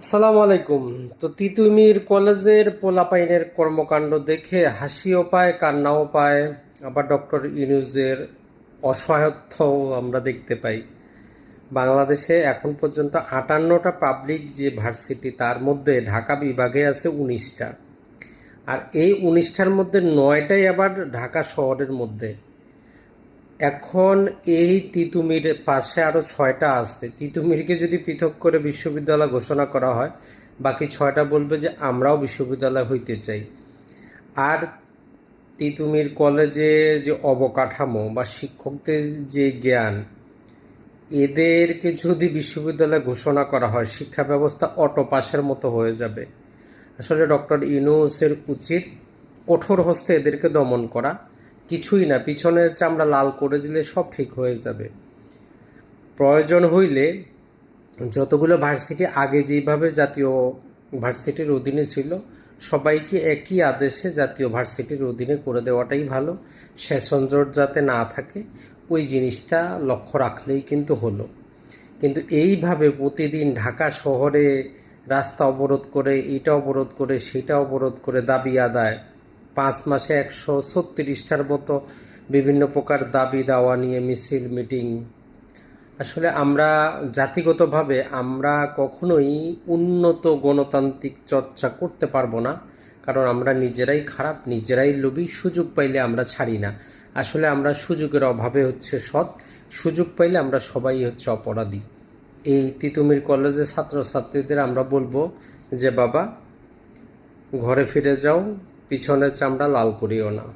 আসসালামু আলাইকুম। তো তিতুমির কলেজের পোলাপাইনের কর্মকাণ্ড দেখে হাসিও পায়, কান্নাও পায়। আবার ডক্টর ইউনুজের অসহায়ত্বও আমরা দেখতে পাই। বাংলাদেশে এখন পর্যন্ত আটান্নটা পাবলিক যে ভার্সিটি, তার মধ্যে ঢাকা বিভাগে আছে উনিশটা। আর এই উনিশটার মধ্যে নয়টাই আবার ঢাকা শহরের মধ্যে। এখন এই তিতুমির পাশে আরও ছয়টা আসছে তিতুমিরকে যদি পৃথক করে বিশ্ববিদ্যালয় ঘোষণা করা হয়, বাকি ছয়টা বলবে যে আমরাও বিশ্ববিদ্যালয় হইতে চাই। আর তিতুমির কলেজের যে অবকাঠামো বা শিক্ষকদের যে জ্ঞান, এদেরকে যদি বিশ্ববিদ্যালয় ঘোষণা করা হয়, শিক্ষা ব্যবস্থা অটো পাসের মতো হয়ে যাবে। আসলে ডক্টর ইউনুসের উচিত কঠোর হস্তে এদেরকে দমন করা। কিছুই না, পিছনের চামড়া লাল করে দিলে সব ঠিক হয়ে যাবে। প্রয়োজন হইলে যতগুলো ভার্সিটি আগে যেভাবে জাতীয় ভার্সিটির অধীনে ছিল, সবাইকে একই আদেশে জাতীয় ভার্সিটির অধীনে করে দেওয়াটাই ভালো। সেশন জট যাতে না থাকে, ওই জিনিসটা লক্ষ্য রাখলেই কিন্তু হলো। কিন্তু এইভাবে প্রতিদিন ঢাকা শহরে রাস্তা অবরোধ করে, এটা অবরোধ করে, সেটা অবরোধ করে দাবি আদায় পাঁচ মাসে একশো ছত্রিশটার মতো বিভিন্ন প্রকার দাবি দাওয়া নিয়ে মিছিল, মিটিং। আসলে আমরা জাতিগতভাবে আমরা কখনোই উন্নত গণতান্ত্রিক চর্চা করতে পারব না, কারণ আমরা নিজেরাই খারাপ, নিজেরাই লোভী, সুযোগ পাইলে আমরা ছাড়ি না। আসলে আমরা সুযোগের অভাবে হচ্ছে সৎ, সুযোগ পাইলে আমরা সবাই হচ্ছে অপরাধী। এই তিতুমির কলেজের ছাত্রছাত্রীদের আমরা বলব যে, বাবা, ঘরে ফিরে যাও পিছনের চামড়া লাল করিও না।